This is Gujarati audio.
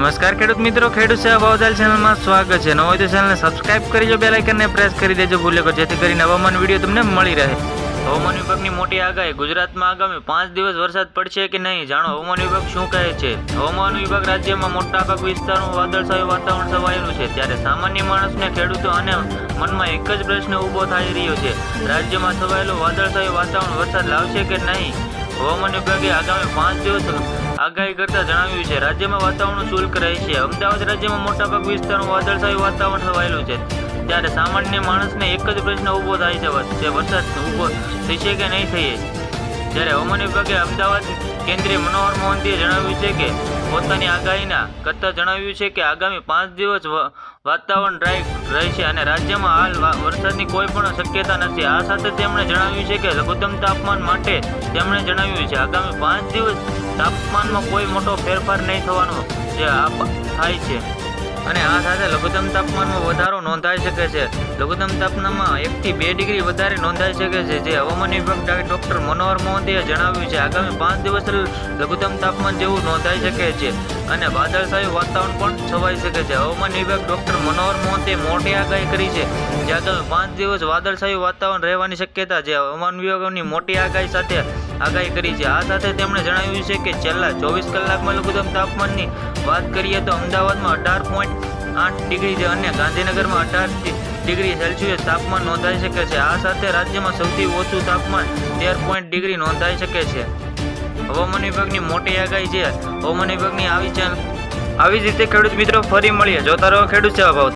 નમસ્કાર ખેડૂત મિત્રો, ખેડૂત સેવા ભાવતાલ ચેનલમાં સ્વાગત છે. ન હોય તો ચેનલને સબસ્ક્રાઇબ કરજો બે લાઇકનને પ્રેસ કરી દેજો, ભૂલ્યો જેથી કરીને હવામાન વીડિયો તમને મળી રહે. હવામાન વિભાગની મોટી આગાહી, ગુજરાતમાં આગામી પાંચ દિવસ વરસાદ પડશે કે નહીં, જાણો હવામાન વિભાગ શું કહે છે? હવામાન વિભાગ રાજ્યમાં મોટાભાગ વિસ્તારનું વાદળછાયું વાતાવરણ છવાયેલું છે. ત્યારે સામાન્ય માણસને, ખેડૂતો અને મનમાં એક જ પ્રશ્ન ઊભો થઈ રહ્યો છે. રાજ્યમાં છવાયેલું વાદળછાયું વાતાવરણ વરસાદ લાવશે કે નહીં? હવામાન વિભાગે આગામી પાંચ દિવસ આગાહી કરતા જણાવ્યું છે. રાજ્યમાં વાતાવરણ શુલ્ક રહેશે અમદાવાદ રાજ્યમાં મોટાભાગ વિસ્તારોમાં વાદળછાયું વાતાવરણ છવાયેલું છે. ત્યારે સામાન્ય માણસને એક જ પ્રશ્ન ઊભો થાય છે વરસાદ ઊભો થશે કે નહીં થઈએ? જ્યારે હવામાન વિભાગે અમદાવાદ કેન્દ્રીય મનોહર મોહંતીએ જણાવ્યું છે કે પોતાની આગાહીના કરતા જણાવ્યું છે કે આગામી પાંચ દિવસ વાતાવરણ ડ્રાય રહેશે અને રાજ્યમાં હાલ વરસાદની કોઈ પણ શક્યતા નથી. આ સાથે તેમણે જણાવ્યું છે કે લઘુત્તમ તાપમાન માટે તેમણે જણાવ્યું છે, આગામી પાંચ દિવસ તાપમાનમાં કોઈ મોટો ફેરફાર નહીં થવાનો જે થાય છે. અને આ સાથે લઘુત્તમ તાપમાનમાં વધારો નોંધાઈ શકે છે. લઘુત્તમ તાપમાનમાં એકથી બે ડિગ્રી વધારે નોંધાઈ શકે છે, જે હવામાન વિભાગ ડોક્ટર મનોહર મોહંતીએ જણાવ્યું છે. આગામી પાંચ દિવસ લઘુત્તમ તાપમાન જેવું નોંધાઈ શકે છે અને વાદળછાયું વાતાવરણ પણ છવાઈ શકે છે. હવામાન વિભાગ ડોક્ટર મનોહર મોહંતીએ મોટી આગાહી કરી છે જે આગામી પાંચ દિવસ વાદળછાયું વાતાવરણ રહેવાની શક્યતા છે. હવામાન વિભાગની મોટી આગાહી સાથે આગાહી કરી છે. આ સાથે તેમણે જણાવ્યું છે કે છેલ્લા ચોવીસ કલાકમાં લઘુત્તમ તાપમાનની વાત કરીએ તો અમદાવાદમાં અઢાર પોઈન્ટ આઠ ડિગ્રી છે અને ગાંધીનગરમાં અઢાર ડિગ્રી સેલ્સિયસ તાપમાન નોંધાઈ શકે છે. આ સાથે રાજ્યમાં સૌથી ઓછું તાપમાન તેર પોઈન્ટ ડિગ્રી નોંધાઈ શકે છે. હવામાન વિભાગની મોટી આગાહી છે. હવામાન વિભાગની આવી છે આવી જ રીતે ખેડૂત મિત્રો ફરી મળીએ. જોતા રહો ખેડૂત સેવા ભાવ.